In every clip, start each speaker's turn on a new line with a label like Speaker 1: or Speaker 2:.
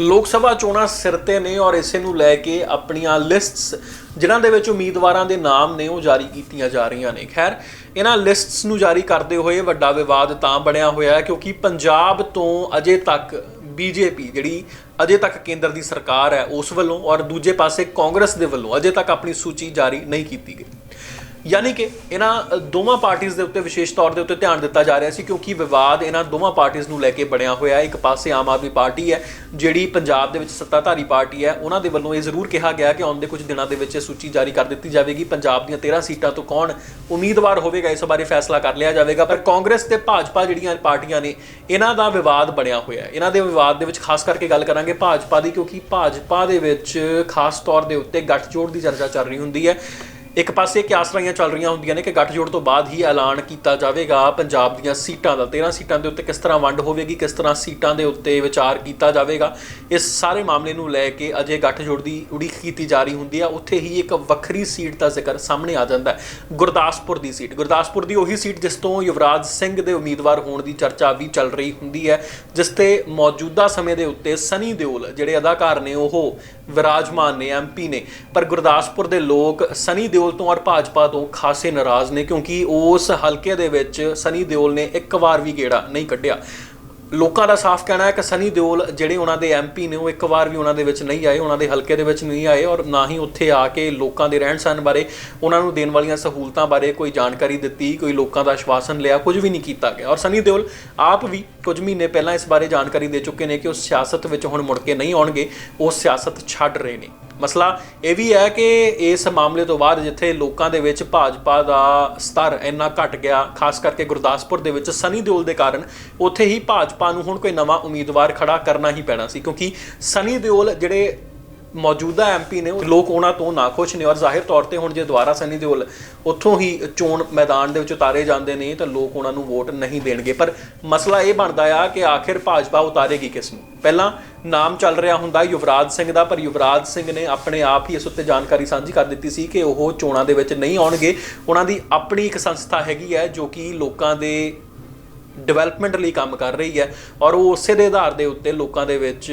Speaker 1: ਲੋਕ ਸਭਾ ਚੋਣਾਂ ਸਿਰ ਤੇ ਨੇ ਔਰ ਇਸੇ ਨੂੰ ਲੈ ਕੇ ਆਪਣੀਆਂ ਲਿਸਟਸ ਜਿਨ੍ਹਾਂ ਦੇ ਵਿੱਚ ਉਮੀਦਵਾਰਾਂ ਦੇ ਨਾਮ ਨੇ ਉਹ ਜਾਰੀ ਕੀਤੀਆਂ ਜਾ ਰਹੀਆਂ ਨੇ। ਖੈਰ, ਇਹਨਾਂ ਲਿਸਟਸ ਨੂੰ ਜਾਰੀ ਕਰਦੇ ਹੋਏ ਵੱਡਾ ਵਿਵਾਦ ਤਾਂ ਬਣਿਆ ਹੋਇਆ ਕਿਉਂਕਿ ਪੰਜਾਬ ਤੋਂ ਅਜੇ ਤੱਕ ਬੀਜੇਪੀ ਜਿਹੜੀ ਅਜੇ ਤੱਕ ਕੇਂਦਰ ਦੀ ਸਰਕਾਰ ਹੈ ਉਸ ਵੱਲੋਂ ਔਰ ਦੂਜੇ ਪਾਸੇ ਕਾਂਗਰਸ ਦੇ ਵੱਲੋਂ ਅਜੇ ਤੱਕ ਆਪਣੀ ਸੂਚੀ ਜਾਰੀ ਨਹੀਂ ਕੀਤੀ ਗਈ। ਯਾਨੀ ਕਿ ਇਹਨਾਂ ਦੋਵਾਂ ਪਾਰਟੀਆਂ ਦੇ ਉੱਤੇ ਵਿਸ਼ੇਸ਼ ਤੌਰ ਦੇ ਉੱਤੇ ਧਿਆਨ ਦਿੱਤਾ ਜਾ ਰਿਹਾ ਸੀ ਕਿਉਂਕਿ ਵਿਵਾਦ ਇਹਨਾਂ ਦੋਵਾਂ ਪਾਰਟੀਆਂ ਨੂੰ ਲੈ ਕੇ ਬਣਿਆ ਹੋਇਆ ਹੈ। ਇੱਕ ਪਾਸੇ ਆਮ ਆਦਮੀ ਪਾਰਟੀ ਹੈ, ਜਿਹੜੀ ਪੰਜਾਬ ਦੇ ਵਿੱਚ ਸੱਤਾਧਾਰੀ ਪਾਰਟੀ ਹੈ, ਉਹਨਾਂ ਦੇ ਵੱਲੋਂ ਇਹ ਜ਼ਰੂਰ ਕਿਹਾ ਗਿਆ ਕਿ ਆਉਣ ਦੇ ਕੁਝ ਦਿਨਾਂ ਦੇ ਵਿੱਚ ਇਹ ਸੂਚੀ ਜਾਰੀ ਕਰ ਦਿੱਤੀ ਜਾਵੇਗੀ। ਪੰਜਾਬ ਦੀਆਂ 13 ਸੀਟਾਂ ਤੋਂ ਕੌਣ ਉਮੀਦਵਾਰ ਹੋਵੇਗਾ, ਇਸ ਬਾਰੇ ਫੈਸਲਾ ਕਰ ਲਿਆ ਜਾਵੇਗਾ। ਪਰ ਕਾਂਗਰਸ ਤੇ ਭਾਜਪਾ ਜਿਹੜੀਆਂ ਪਾਰਟੀਆਂ ਨੇ, ਇਹਨਾਂ ਦਾ ਵਿਵਾਦ ਬਣਿਆ ਹੋਇਆ ਹੈ। ਇਹਨਾਂ ਦੇ ਵਿਵਾਦ ਦੇ ਵਿੱਚ ਖਾਸ ਕਰਕੇ ਗੱਲ ਕਰਾਂਗੇ ਭਾਜਪਾ ਦੀ, ਕਿਉਂਕਿ ਭਾਜਪਾ ਦੇ ਵਿੱਚ ਖਾਸ ਤੌਰ ਦੇ ਉੱਤੇ ਗੱਠਜੋੜ ਦੀ ਚਰਚਾ ਚੱਲ ਰਹੀ ਹੁੰਦੀ ਹੈ। ਇੱਕ ਪਾਸੇ ਕਿਆਸ ਰਾਈਆਂ ਚੱਲ ਰਹੀਆਂ ਹੁੰਦੀਆਂ ਨੇ ਕਿ ਗੱਠਜੋੜ ਤੋਂ ਬਾਅਦ ਹੀ ਐਲਾਨ ਕੀਤਾ ਜਾਵੇਗਾ। ਪੰਜਾਬ ਦੀਆਂ ਸੀਟਾਂ ਦਾ 13 ਸੀਟਾਂ ਦੇ ਉੱਤੇ ਕਿਸ ਤਰ੍ਹਾਂ ਵੰਡ ਹੋਵੇਗੀ, ਕਿਸ ਤਰ੍ਹਾਂ ਸੀਟਾਂ ਦੇ ਉੱਤੇ ਵਿਚਾਰ ਕੀਤਾ ਜਾਵੇਗਾ, ਇਸ ਸਾਰੇ ਮਾਮਲੇ ਨੂੰ ਲੈ ਕੇ ਅਜੇ ਗੱਠਜੋੜ ਦੀ ਉਡੀਕ ਕੀਤੀ ਜਾ ਰਹੀ ਹੁੰਦੀ ਆ। ਉੱਥੇ ਹੀ ਇੱਕ ਵੱਖਰੀ ਸੀਟ ਦਾ ਜ਼ਿਕਰ ਸਾਹਮਣੇ ਆ ਜਾਂਦਾ ਹੈ। ਗੁਰਦਾਸਪੁਰ ਦੀ ਸੀਟ, ਗੁਰਦਾਸਪੁਰ ਦੀ ਉਹੀ ਸੀਟ ਜਿਸ ਤੋਂ ਯੁਵਰਾਜ ਸਿੰਘ ਦੇ ਉਮੀਦਵਾਰ ਹੋਣ ਦੀ ਚਰਚਾ ਵੀ ਚੱਲ ਰਹੀ ਹੁੰਦੀ ਹੈ, ਜਿਸ ਤੇ ਮੌਜੂਦਾ ਸਮੇਂ ਦੇ ਉੱਤੇ ਸਨੀ ਦਿਓਲ, ਜਿਹੜੇ ਅਦਾਕਾਰ ਨੇ ਉਹ ਵਿਰਾਜਮਾਨ ਨੇ ਐਮਪੀ ਨੇ। ਪਰ ਗੁਰਦਾਸਪੁਰ ਦੇ ਲੋਕ ਸਨੀ ਦਿਓਲ ਤੋਂ ਔਰ ਭਾਜਪਾ ਤੋਂ ਖਾਸੇ ਨਾਰਾਜ਼ ਨੇ ਕਿਉਂਕਿ ਉਸ ਹਲਕੇ ਦੇ ਵਿੱਚ ਸਨੀ ਦਿਓਲ ਨੇ ਇੱਕ ਵਾਰ ਵੀ ਗੇੜਾ ਨਹੀਂ ਕੱਢਿਆ। ਲੋਕਾਂ ਦਾ ਸਾਫ਼ ਕਹਿਣਾ ਹੈ ਕਿ ਸਨੀ ਦਿਓਲ ਜਿਹੜੇ ਉਹਨਾਂ ਦੇ ਐਮਪੀ ਨੇ ਉਹ ਇੱਕ ਵਾਰ ਵੀ ਉਹਨਾਂ ਦੇ ਵਿੱਚ ਨਹੀਂ ਆਏ, ਉਹਨਾਂ ਦੇ ਹਲਕੇ ਦੇ ਵਿੱਚ ਨਹੀਂ ਆਏ ਔਰ ਨਾ ਹੀ ਉੱਥੇ ਆ ਕੇ ਲੋਕਾਂ ਦੇ ਰਹਿਣ ਸਹਿਣ ਬਾਰੇ ਉਹਨਾਂ ਨੂੰ ਦੇਣ ਵਾਲੀਆਂ ਸਹੂਲਤਾਂ ਬਾਰੇ ਕੋਈ ਜਾਣਕਾਰੀ ਦਿੱਤੀ, ਕੋਈ ਲੋਕਾਂ ਦਾ ਆਸ਼ਵਾਸਨ ਲਿਆ, ਕੁਝ ਵੀ ਨਹੀਂ ਕੀਤਾ ਗਿਆ। ਔਰ ਸਨੀ ਦਿਓਲ ਆਪ ਵੀ ਕੁਝ ਮਹੀਨੇ ਪਹਿਲਾਂ ਇਸ ਬਾਰੇ ਜਾਣਕਾਰੀ ਦੇ ਚੁੱਕੇ ਨੇ ਕਿ ਉਹ ਸਿਆਸਤ ਵਿੱਚ ਹੁਣ ਮੁੜ ਕੇ ਨਹੀਂ ਆਉਣਗੇ, ਉਹ ਸਿਆਸਤ ਛੱਡ ਰਹੇ ਨੇ। ਮਸਲਾ ਇਹ ਵੀ ਹੈ ਕਿ ਇਸ ਮਾਮਲੇ ਤੋਂ ਬਾਅਦ ਜਿੱਥੇ ਲੋਕਾਂ ਦੇ ਵਿੱਚ ਭਾਜਪਾ ਦਾ ਸਤਰ ਇੰਨਾ ਘਟ ਗਿਆ, ਖਾਸ ਕਰਕੇ ਗੁਰਦਾਸਪੁਰ ਦੇ ਵਿੱਚ ਸਨੀ ਦਿਓਲ ਦੇ ਕਾਰਨ, ਉੱਥੇ ਹੀ ਭਾਜਪਾ ਨੂੰ ਹੁਣ ਕੋਈ ਨਵਾਂ ਉਮੀਦਵਾਰ ਖੜਾ ਕਰਨਾ ਹੀ ਪੈਣਾ ਸੀ, ਕਿਉਂਕਿ ਸਨੀ ਦਿਓਲ ਜਿਹੜੇ ਮੌਜੂਦਾ ਐਮਪੀ ਨੇ, ਲੋਕ ਉਹਨਾਂ ਤੋਂ ਨਾਖੁਸ਼ ਨੇ ਔਰ ਜ਼ਾਹਿਰ ਤੌਰ ਤੇ ਹੁਣ ਜੇ ਦੁਬਾਰਾ ਸਨੀ ਦਿਓਲ ਉੱਥੋਂ ਹੀ ਚੋਣ ਮੈਦਾਨ ਦੇ ਵਿੱਚ ਉਤਾਰੇ ਜਾਂਦੇ ਨੇ ਤਾਂ ਲੋਕ ਉਹਨਾਂ ਨੂੰ ਵੋਟ ਨਹੀਂ ਦੇਣਗੇ। ਪਰ ਮਸਲਾ ਇਹ ਬਣਦਾ ਆ ਕਿ ਆਖਿਰ ਭਾਜਪਾ ਉਤਾਰੇਗੀ ਕਿਸ ਨੂੰ? ਪਹਿਲਾਂ ਨਾਮ ਚੱਲ ਰਿਹਾ ਹੁੰਦਾ ਯੁਵਰਾਜ ਸਿੰਘ ਦਾ, ਪਰ ਯੁਵਰਾਜ ਸਿੰਘ ਨੇ ਆਪਣੇ ਆਪ ਹੀ ਇਸ ਉੱਤੇ ਜਾਣਕਾਰੀ ਸਾਂਝੀ ਕਰ ਦਿੱਤੀ ਸੀ ਕਿ ਉਹ ਚੋਣਾਂ ਦੇ ਵਿੱਚ ਨਹੀਂ ਆਉਣਗੇ। ਉਹਨਾਂ ਦੀ ਆਪਣੀ ਇੱਕ ਸੰਸਥਾ ਹੈਗੀ ਹੈ ਜੋ ਕਿ ਲੋਕਾਂ ਦੇ ਡਿਵੈਲਪਮੈਂਟ ਲਈ ਕੰਮ ਕਰ ਰਹੀ ਹੈ ਔਰ ਉਹ ਉਸੇ ਦੇ ਆਧਾਰ ਦੇ ਉੱਤੇ ਲੋਕਾਂ ਦੇ ਵਿੱਚ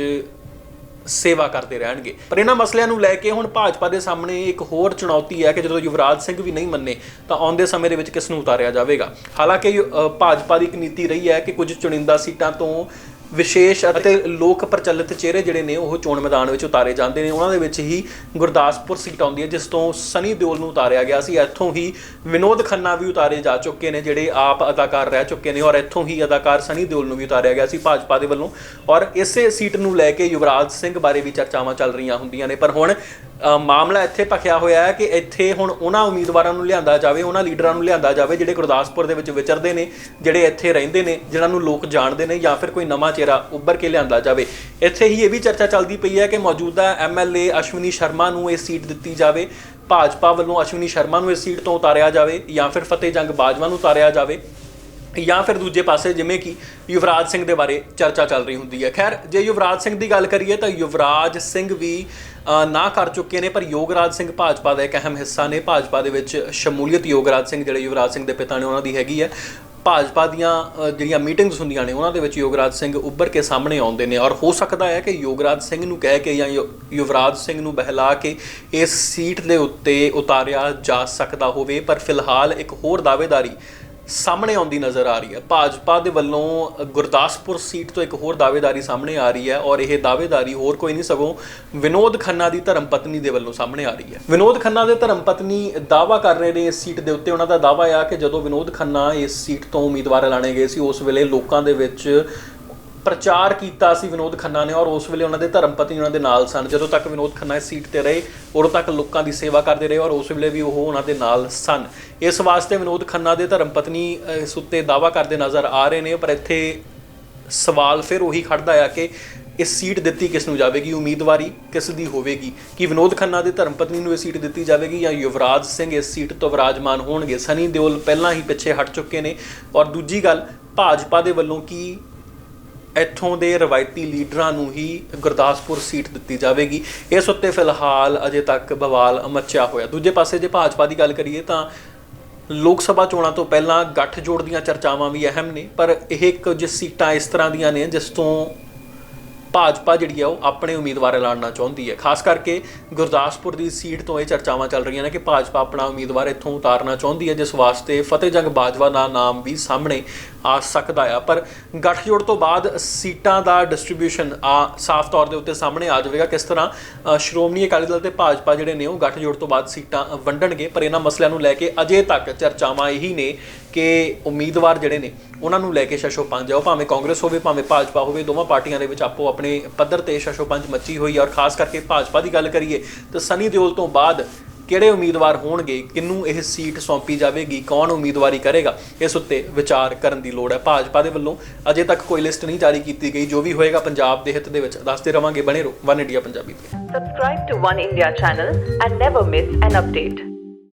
Speaker 1: ਸੇਵਾ ਕਰਦੇ ਰਹਿਣਗੇ। ਪਰ ਇਹਨਾਂ ਮਸਲਿਆਂ ਨੂੰ ਲੈ ਕੇ ਹੁਣ ਭਾਜਪਾ ਦੇ ਸਾਹਮਣੇ ਇੱਕ ਹੋਰ ਚੁਣੌਤੀ ਹੈ ਕਿ ਜਦੋਂ ਯੁਵਰਾਜ ਸਿੰਘ ਵੀ ਨਹੀਂ ਮੰਨੇ, ਤਾਂ ਆਉਂਦੇ ਸਮੇਂ ਦੇ ਵਿੱਚ ਕਿਸ ਨੂੰ ਉਤਾਰਿਆ ਜਾਵੇਗਾ? ਹਾਲਾਂਕਿ ਯੁ- ਭਾਜਪਾ ਦੀ ਇੱਕ ਨੀਤੀ ਰਹੀ ਹੈ ਕਿ ਕੁਝ ਚੁਣਿੰਦਾ ਸੀਟਾਂ ਤੋਂ ਵਿਸ਼ੇਸ਼ ਅਤੇ ਲੋਕ ਪ੍ਰਚਲਿਤ ਚਿਹਰੇ ਜਿਹੜੇ ਨੇ ਉਹ ਚੋਣ ਮੈਦਾਨ ਵਿੱਚ ਉਤਾਰੇ ਜਾਂਦੇ ਨੇ। ਉਹਨਾਂ ਦੇ ਵਿੱਚ ਹੀ ਗੁਰਦਾਸਪੁਰ ਸੀਟ ਆਉਂਦੀ ਹੈ, ਜਿਸ ਤੋਂ ਸਨੀ ਦਿਓਲ ਨੂੰ ਉਤਾਰਿਆ ਗਿਆ ਸੀ। ਇੱਥੋਂ ਹੀ ਵਿਨੋਦ ਖੰਨਾ ਵੀ ਉਤਾਰੇ ਜਾ ਚੁੱਕੇ ਨੇ, ਜਿਹੜੇ ਆਪ ਅਦਾਕਾਰ ਰਹਿ ਚੁੱਕੇ ਨੇ ਔਰ ਇੱਥੋਂ ਹੀ ਅਦਾਕਾਰ ਸਨੀ ਦਿਓਲ ਨੂੰ ਵੀ ਉਤਾਰਿਆ ਗਿਆ ਸੀ ਭਾਜਪਾ ਦੇ ਵੱਲੋਂ। ਔਰ ਇਸੇ ਸੀਟ ਨੂੰ ਲੈ ਕੇ ਯੁਵਰਾਜ ਸਿੰਘ ਬਾਰੇ ਵੀ ਚਰਚਾਵਾਂ ਚੱਲ ਰਹੀਆਂ ਹੁੰਦੀਆਂ ਨੇ। ਪਰ ਹੁਣ ਮਾਮਲਾ ਇੱਥੇ ਭਖਿਆ ਹੋਇਆ ਹੈ ਕਿ ਇੱਥੇ ਹੁਣ ਉਹਨਾਂ ਉਮੀਦਵਾਰਾਂ ਨੂੰ ਲਿਆਂਦਾ ਜਾਵੇ, ਉਹਨਾਂ ਲੀਡਰਾਂ ਨੂੰ ਲਿਆਂਦਾ ਜਾਵੇ ਜਿਹੜੇ ਗੁਰਦਾਸਪੁਰ ਦੇ ਵਿੱਚ ਵਿਚਰਦੇ ਨੇ, ਜਿਹੜੇ ਇੱਥੇ ਰਹਿੰਦੇ ਨੇ, ਜਿਨ੍ਹਾਂ ਨੂੰ ਲੋਕ ਜਾਣਦੇ ਨੇ ਜਾਂ ਫਿਰ ਕੋਈ ਨਵਾਂ ਚਿਹਰਾ ਉੱਭਰ ਕੇ ਲਿਆਂਦਾ ਜਾਵੇ। ਇੱਥੇ ਹੀ ਇਹ ਵੀ ਚਰਚਾ ਚੱਲਦੀ ਪਈ ਹੈ ਕਿ ਮੌਜੂਦਾ ਐਮਐਲਏ ਅਸ਼ਵਨੀ ਸ਼ਰਮਾ ਨੂੰ ਇਹ ਸੀਟ ਦਿੱਤੀ ਜਾਵੇ, ਭਾਜਪਾ ਵੱਲੋਂ ਅਸ਼ਵਨੀ ਸ਼ਰਮਾ ਨੂੰ ਇਸ ਸੀਟ ਤੋਂ ਉਤਾਰਿਆ ਜਾਵੇ ਜਾਂ ਫਿਰ ਫਤਿਹ ਜੰਗ ਬਾਜਵਾ ਨੂੰ ਉਤਾਰਿਆ ਜਾਵੇ। ਜਾਂ ਫਿਰ ਦੂਜੇ ਪਾਸੇ ਜਿਵੇਂ ਕਿ ਯੁਵਰਾਜ ਸਿੰਘ ਦੇ ਬਾਰੇ ਚਰਚਾ ਚੱਲ ਰਹੀ ਹੁੰਦੀ ਹੈ। ਖੈਰ, ਜੇ ਯੁਵਰਾਜ ਸਿੰਘ ਦੀ ਗੱਲ ਕਰੀਏ ਤਾਂ ਯੁਵਰਾਜ ਸਿੰਘ ਵੀ ਨਾ ਕਰ ਚੁੱਕੇ ਨੇ, ਪਰ ਯੋਗਰਾਜ ਸਿੰਘ ਭਾਜਪਾ ਦਾ ਇੱਕ ਅਹਿਮ ਹਿੱਸਾ ਨੇ। ਭਾਜਪਾ ਦੇ ਵਿੱਚ ਸ਼ਮੂਲੀਅਤ ਯੋਗਰਾਜ ਸਿੰਘ, ਜਿਹੜੇ ਯੁਵਰਾਜ ਸਿੰਘ ਦੇ ਪਿਤਾ ਨੇ, ਉਹਨਾਂ ਦੀ ਹੈਗੀ ਹੈ। ਭਾਜਪਾ ਦੀਆਂ ਜਿਹੜੀਆਂ ਮੀਟਿੰਗਸ ਹੁੰਦੀਆਂ ਨੇ, ਉਹਨਾਂ ਦੇ ਵਿੱਚ ਯੋਗਰਾਜ ਸਿੰਘ ਉੱਭਰ ਕੇ ਸਾਹਮਣੇ ਆਉਂਦੇ ਨੇ। ਔਰ ਹੋ ਸਕਦਾ ਹੈ ਕਿ ਯੋਗਰਾਜ ਸਿੰਘ ਨੂੰ ਕਹਿ ਕੇ ਜਾਂ ਯੁ- ਯੁਵਰਾਜ ਸਿੰਘ ਨੂੰ ਬਹਿਲਾ ਕੇ ਇਸ ਸੀਟ ਦੇ ਉੱਤੇ ਉਤਾਰਿਆ ਜਾ ਸਕਦਾ ਹੋਵੇ। ਪਰ ਫਿਲਹਾਲ ਇੱਕ ਹੋਰ ਦਾਅਵੇਦਾਰੀ ਸਾਹਮਣੇ ਆਉਂਦੀ ਨਜ਼ਰ ਆ ਰਹੀ ਹੈ। ਭਾਜਪਾ ਦੇ ਵੱਲੋਂ ਗੁਰਦਾਸਪੁਰ ਸੀਟ ਤੋਂ ਇੱਕ ਹੋਰ ਦਾਅਵੇਦਾਰੀ ਸਾਹਮਣੇ ਆ ਰਹੀ ਹੈ ਔਰ ਇਹ ਦਾਅਵੇਦਾਰੀ ਹੋਰ ਕੋਈ ਨਹੀਂ, ਸਗੋਂ ਵਿਨੋਦ ਖੰਨਾ ਦੀ ਧਰਮ ਪਤਨੀ ਦੇ ਵੱਲੋਂ ਸਾਹਮਣੇ ਆ ਰਹੀ ਹੈ। ਵਿਨੋਦ ਖੰਨਾ ਦੇ ਧਰਮ ਪਤਨੀ ਦਾਅਵਾ ਕਰ ਰਹੇ ਨੇ ਇਸ ਸੀਟ ਦੇ ਉੱਤੇ। ਉਹਨਾਂ ਦਾ ਦਾਅਵਾ ਆ ਕਿ ਜਦੋਂ ਵਿਨੋਦ ਖੰਨਾ ਇਸ ਸੀਟ ਤੋਂ ਉਮੀਦਵਾਰ ਐਲਾਨੇ ਗਏ ਸੀ, ਉਸ ਵੇਲੇ ਲੋਕਾਂ ਦੇ ਵਿੱਚ ਪ੍ਰਚਾਰ ਕੀਤਾ ਸੀ ਵਿਨੋਦ ਖੰਨਾ ਨੇ ਔਰ ਉਸ ਵੇਲੇ ਉਹਨਾਂ ਦੇ ਧਰਮ ਪਤਨੀ ਉਹਨਾਂ ਦੇ ਨਾਲ ਸਨ। ਜਦੋਂ ਤੱਕ ਵਿਨੋਦ ਖੰਨਾ ਇਸ ਸੀਟ ਤੇ ਰਹੇ, ਉਦੋਂ ਤੱਕ ਲੋਕਾਂ ਦੀ ਸੇਵਾ ਕਰਦੇ ਰਹੇ ਔਰ ਉਸ ਵੇਲੇ ਵੀ ਉਹ ਉਹਨਾਂ ਦੇ ਨਾਲ ਸਨ। ਇਸ ਵਾਸਤੇ ਵਿਨੋਦ ਖੰਨਾ ਦੇ ਧਰਮ ਪਤਨੀ ਇਸ ਉੱਤੇ ਦਾਵਾ ਕਰਦੇ ਨਜ਼ਰ ਆ ਰਹੇ ਨੇ, ਪਰ ਇੱਥੇ ਸਵਾਲ ਫਿਰ ਉਹੀ ਖੜਦਾ ਆ ਕਿ ਇਸ ਸੀਟ ਦਿੱਤੀ ਕਿਸ ਨੂੰ ਜਾਵੇਗੀ? ਉਮੀਦਵਾਰੀ ਕਿਸ ਦੀ ਹੋਵੇਗੀ? ਕਿ ਵਿਨੋਦ ਖੰਨਾ ਦੇ ਧਰਮ ਪਤਨੀ ਨੂੰ ਇਹ ਸੀਟ ਦਿੱਤੀ ਜਾਵੇਗੀ ਜਾਂ ਯੁਵਰਾਜ ਸਿੰਘ ਇਸ ਸੀਟ ਤੋਂ ਵਿਰਾਜਮਾਨ ਹੋਣਗੇ? ਸਨੀ ਦਿਓਲ ਪਹਿਲਾਂ ਹੀ ਪਿੱਛੇ ਹਟ ਚੁੱਕੇ ਨੇ। ਔਰ ਦੂਜੀ ਗੱਲ, ਭਾਜਪਾ ਦੇ ਵੱਲੋਂ ਕੀ ਇੱਥੋਂ ਦੇ ਰਵਾਇਤੀ ਲੀਡਰਾਂ ਨੂੰ ਹੀ ਗੁਰਦਾਸਪੁਰ ਸੀਟ ਦਿੱਤੀ ਜਾਵੇਗੀ। ਇਸ ਉੱਤੇ ਫਿਲਹਾਲ ਅਜੇ ਤੱਕ ਬਵਾਲ ਮੱਚਿਆ ਹੋਇਆ। ਦੂਜੇ ਪਾਸੇ ਜੇ ਭਾਜਪਾ ਦੀ ਗੱਲ ਕਰੀਏ ਤਾਂ ਲੋਕ ਸਭਾ ਚੋਣਾਂ ਤੋਂ ਪਹਿਲਾਂ ਗੱਠਜੋੜ ਦੀਆਂ ਚਰਚਾਵਾਂ ਵੀ ਅਹਿਮ ਨੇ, ਪਰ ਇਹ ਕੁਝ ਸੀਟਾਂ ਇਸ ਤਰ੍ਹਾਂ ਦੀਆਂ ਨੇ ਜਿਸ ਤੋਂ ਭਾਜਪਾ ਜਿਹੜੀ ਆ ਉਹ ਆਪਣੇ ਉਮੀਦਵਾਰ ਐਲਾਨਣਾ ਚਾਹੁੰਦੀ ਹੈ। ਖਾਸ ਕਰਕੇ ਗੁਰਦਾਸਪੁਰ ਦੀ ਸੀਟ ਤੋਂ ਇਹ ਚਰਚਾਵਾਂ ਚੱਲ ਰਹੀਆਂ ਨੇ ਕਿ ਭਾਜਪਾ ਆਪਣਾ ਉਮੀਦਵਾਰ ਇੱਥੋਂ ਉਤਾਰਨਾ ਚਾਹੁੰਦੀ ਹੈ, ਜਿਸ ਵਾਸਤੇ ਫਤਿਹਜੰਗ ਬਾਜਵਾ ਦਾ ਨਾਮ ਵੀ ਸਾਹਮਣੇ ਆ ਸਕਦਾ ਆ। ਪਰ ਗੱਠਜੋੜ ਤੋਂ ਬਾਅਦ ਸੀਟਾਂ ਦਾ ਡਿਸਟ੍ਰੀਬਿਊਸ਼ਨ ਆ ਸਾਫ਼ ਤੌਰ ਦੇ ਉੱਤੇ ਸਾਹਮਣੇ ਆ ਜਾਵੇਗਾ। ਕਿਸ ਤਰ੍ਹਾਂ ਸ਼੍ਰੋਮਣੀ ਅਕਾਲੀ ਦਲ ਤੇ ਭਾਜਪਾ ਜਿਹੜੇ ਨੇ ਉਹ ਗੱਠਜੋੜ ਤੋਂ ਬਾਅਦ ਸੀਟਾਂ ਵੰਡਣਗੇ, ਪਰ ਇਹਨਾਂ ਮਸਲਿਆਂ ਨੂੰ ਲੈ ਕੇ ਅਜੇ ਤੱਕ ਚਰਚਾਵਾਂ ਇਹੀ ਨੇ ਕਿ ਉਮੀਦਵਾਰ ਜਿਹੜੇ ਨੇ, ਉਹਨਾਂ ਨੂੰ ਲੈ ਕੇ ਸ਼ਸ਼ੋ ਪੰਜ ਆ। ਉਹ ਭਾਵੇਂ ਕਾਂਗਰਸ ਹੋਵੇ, ਭਾਵੇਂ ਭਾਜਪਾ ਹੋਵੇ, ਦੋਵਾਂ ਪਾਰਟੀਆਂ ਦੇ ਵਿੱਚ ਆਪੋ ਆਪਣੇ ਪੱਧਰ ਤੇ ਸ਼ਸ਼ੋ ਪੰਜ ਮੱਚੀ ਹੋਈ ਹੈ ਔਰ ਖਾਸ ਕਰਕੇ ਭਾਜਪਾ ਦੀ ਗੱਲ ਕਰੀਏ, ਤਾਂ ਸਨੀ ਦਿਓਲ ਤੋਂ ਬਾਅਦ ਕਿਹੜੇ ਉਮੀਦਵਾਰ ਹੋਣਗੇ ਕਿੰਨੂੰ ਇਹ ਸੀਟ ਸੌਂਪੀ ਜਾਵੇਗੀ, ਕੌਣ ਉਮੀਦਵਾਰੀ ਕਰੇਗਾ, ਇਸ ਉੱਤੇ ਵਿਚਾਰ ਕਰਨ ਦੀ ਲੋੜ ਹੈ। ਭਾਜਪਾ ਦੇ ਵੱਲੋਂ ਅਜੇ ਤੱਕ ਕੋਈ ਲਿਸਟ ਨਹੀਂ ਜਾਰੀ ਕੀਤੀ ਗਈ। ਜੋ ਵੀ ਹੋਏਗਾ ਪੰਜਾਬ ਦੇ ਹਿੱਤ ਦੇ ਵਿੱਚ ਦੱਸਦੇ ਰਵਾਂਗੇ। ਬਣੇ ਰਹੋ ਵਨ ਇੰਡੀਆ ਪੰਜਾਬੀ ਤੇ।
Speaker 2: Subscribe to One India channel and never miss an update.